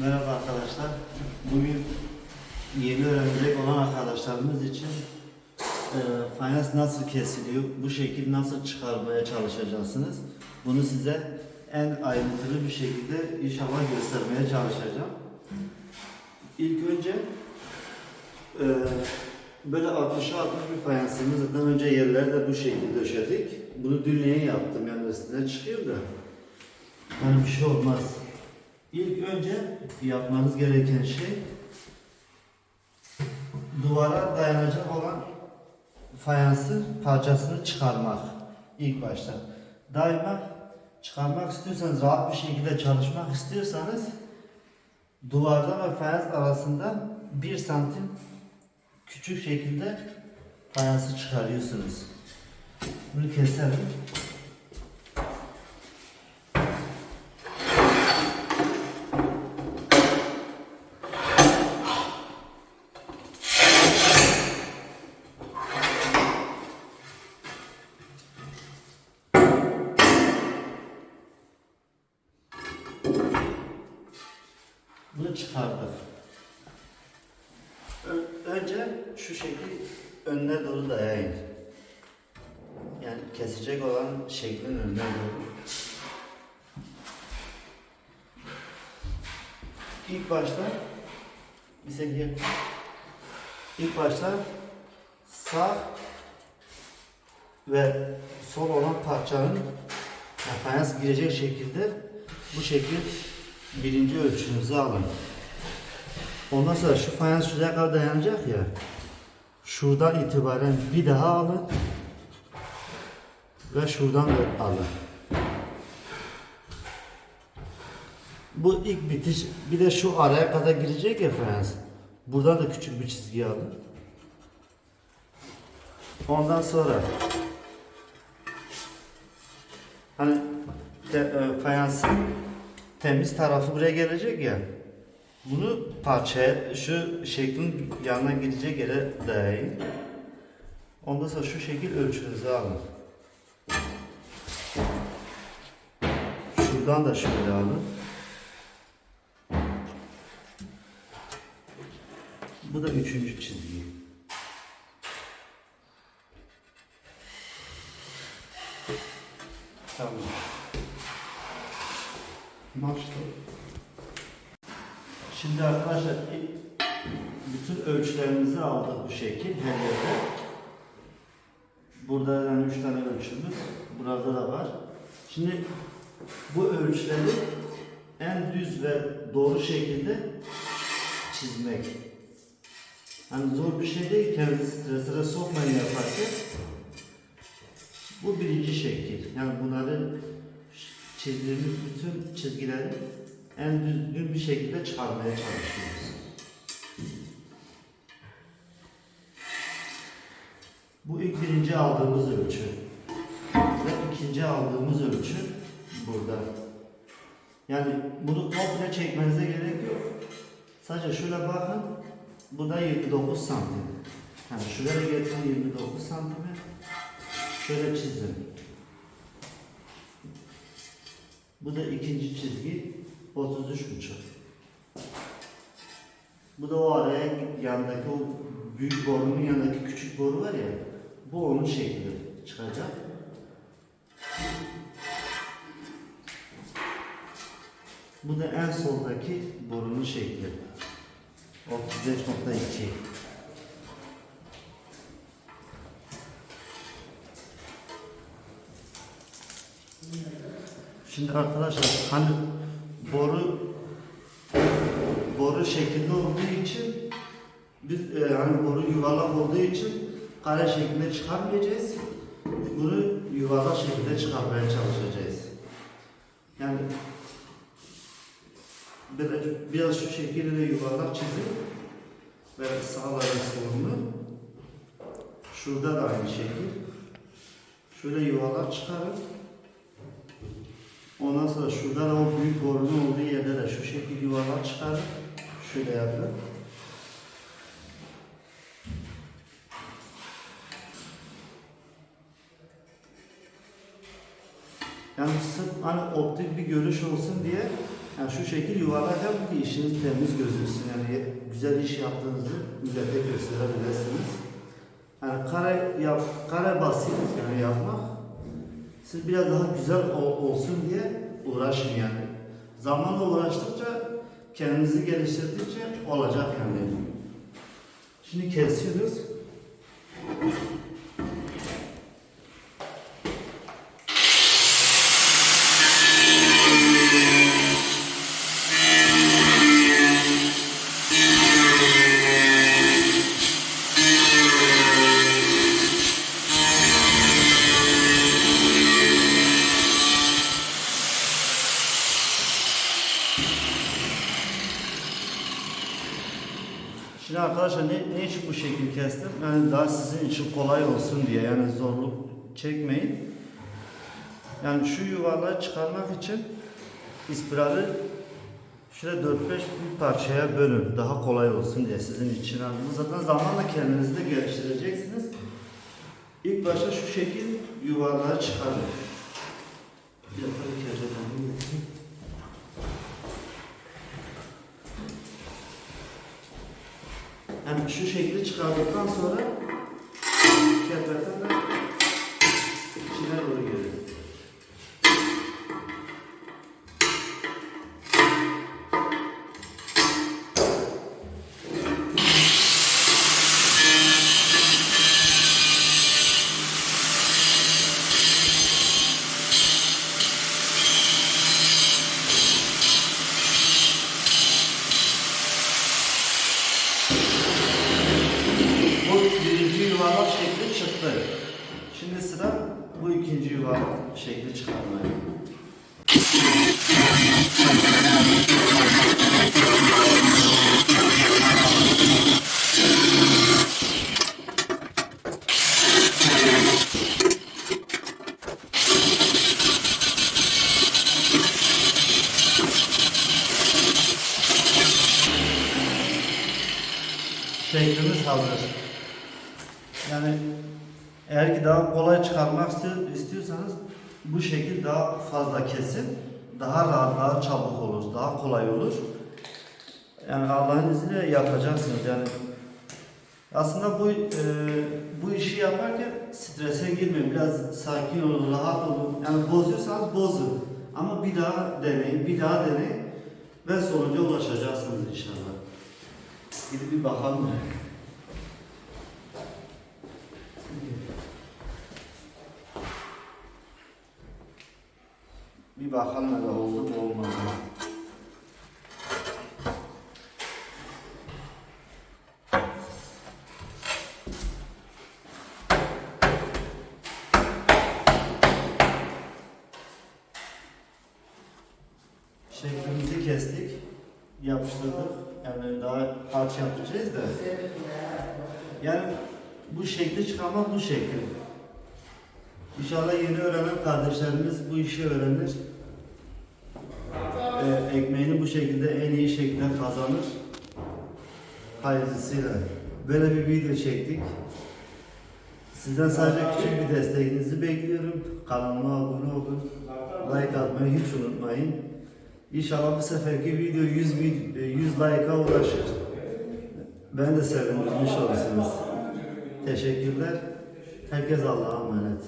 Merhaba arkadaşlar. Bugün yeni öğrenecek olan arkadaşlarımız için e, fayans nasıl kesiliyor, bu şekil nasıl çıkarmaya çalışacaksınız. Bunu size en ayrıntılı bir şekilde inşallah göstermeye çalışacağım. İlk önce e, böyle 60'a 60 bir fayansımız zaten önce yerleri de bu şekilde döşedik. Bunu dünleye yaptım yani üstüne çıkıyor da. Yani bir şey olmaz. İlk önce yapmanız gereken şey duvara dayanacak olan fayansı parçasını çıkarmak ilk başta. Daima çıkarmak istiyorsanız rahat bir şekilde çalışmak istiyorsanız duvarda ve fayans arasında bir santim küçük şekilde fayansı çıkarıyorsunuz. Bunu keselim. Kesecek olan şeklin önüne doğru. İlk başta seviye İlk başta sağ ve sol olan parçanın fayans girecek şekilde bu şekil birinci ölçünüzü alın. Ondan sonra şu fayans şuraya kadar dayanacak ya. Şuradan itibaren bir daha alın. Ve şuradan da alın. Bu ilk bitiş. Bir de şu araya kadar girecek ya fayans. Buradan da küçük bir çizgi alın. Ondan sonra hani te, e, fayansın temiz tarafı buraya gelecek ya. Bunu parçaya, şu şeklin yanına gidecek yere dayayın. Ondan sonra şu şekil ölçünüzü alın. Şuradan da şöyle alın. Bu da üçüncü çizgi. Tamam. Başla. Şimdi arkadaşlar bütün ölçülerimizi aldık bu şekil her yerde. Burada yani üç tane ölçümüz. Burada da var. Şimdi bu ölçüleri en düz ve doğru şekilde çizmek. Hani zor bir şey değil, kendinizi strese sokmayın yaparken. Bu birinci şekil. Yani bunları çizdiğimiz bütün çizgileri en düzgün bir şekilde çıkarmaya çalışıyoruz. Bu ilk birinci aldığımız ölçü. Ve ikinci aldığımız ölçü burada. Yani bunu komple çekmenize gerek yok. Sadece şöyle bakın. Bu da 29 santim. Yani şuraya getirin 29 santimi. Şöyle çizin. Bu da ikinci çizgi 33 buçuk. Bu da o araya yandaki o büyük borunun yanındaki küçük boru var ya. Bu onun şekli çıkacak. Bu da en soldaki borunun şekli. 35.2. Şimdi arkadaşlar hani boru boru şeklinde olduğu için biz e, hani boru yuvarlak olduğu için kare şeklinde çıkarmayacağız. Bunu yuvarlak şekilde çıkarmaya çalışacağız. Yani biraz, biraz şu şekilde yuvarlak çizip ve sağları solunu şurada da aynı şekil şöyle yuvarlak çıkarıp Ondan sonra şurada da o büyük borunun olduğu yerde de şu şekil yuvarlak çıkarıp şöyle yapın. Sırf hani optik bir görüş olsun diye Yani şu şekil yuvarlarken ki işiniz temiz gözüksün. Yani güzel iş yaptığınızı millete gösterebilirsiniz. Yani kare yap, kare basit yani yapmak. Siz biraz daha güzel ol- olsun diye uğraşın yani. Zamanla uğraştıkça kendinizi geliştirdikçe olacak yani. Şimdi kesiyoruz. Arkadaşlar ne, ne için bu şekil kestim? Yani daha sizin için kolay olsun diye yani zorluk çekmeyin. Yani şu yuvarlağı çıkarmak için ispirali şöyle 4-5 bir parçaya bölün. Daha kolay olsun diye sizin için. Yani zaten zamanla kendinizi de geliştireceksiniz. İlk başta şu şekil yuvarlağı çıkarın. Bir dakika bir kere daha getireyim. Yani şu şekli çıkardıktan sonra kepetten de içine doğru geliyor. Bu birinci yuvarlak şekli çıktı. Sıra bu ikinci yuvarlak şekli çıkarmaya. Şeklimiz hazır. Yani eğer ki daha kolay çıkarmak istiyor- istiyorsanız bu şekil daha fazla kesin. Daha rahat, daha çabuk olur, daha kolay olur. Yani Allah'ın izniyle yapacaksınız. Yani aslında bu e, bu işi yaparken strese girmeyin. Biraz sakin olun, rahat olun. Yani bozuyorsanız bozun. Ama bir daha deneyin, bir daha deneyin ve sonuca ulaşacaksınız inşallah. Gidip bir bakalım. Bir bakalım hele oldu mu olmadı? Şeklimizi kestik, yapıştırdık. Yani daha harç yapacağız da. Yani bu şekli çıkarmak bu şekil. İnşallah yeni öğrenen kardeşlerimiz bu işi öğrenir. Ee, ekmeğini bu şekilde en iyi şekilde kazanır. Hayırlısıyla. Böyle bir video çektik. Sizden sadece küçük bir desteğinizi bekliyorum. Kanalıma abone olun. Like atmayı hiç unutmayın. İnşallah bu seferki video 100, bin- 100 like'a ulaşır. Ben de sevindirmiş olursunuz. Teşekkürler. Herkes Allah'a emanet.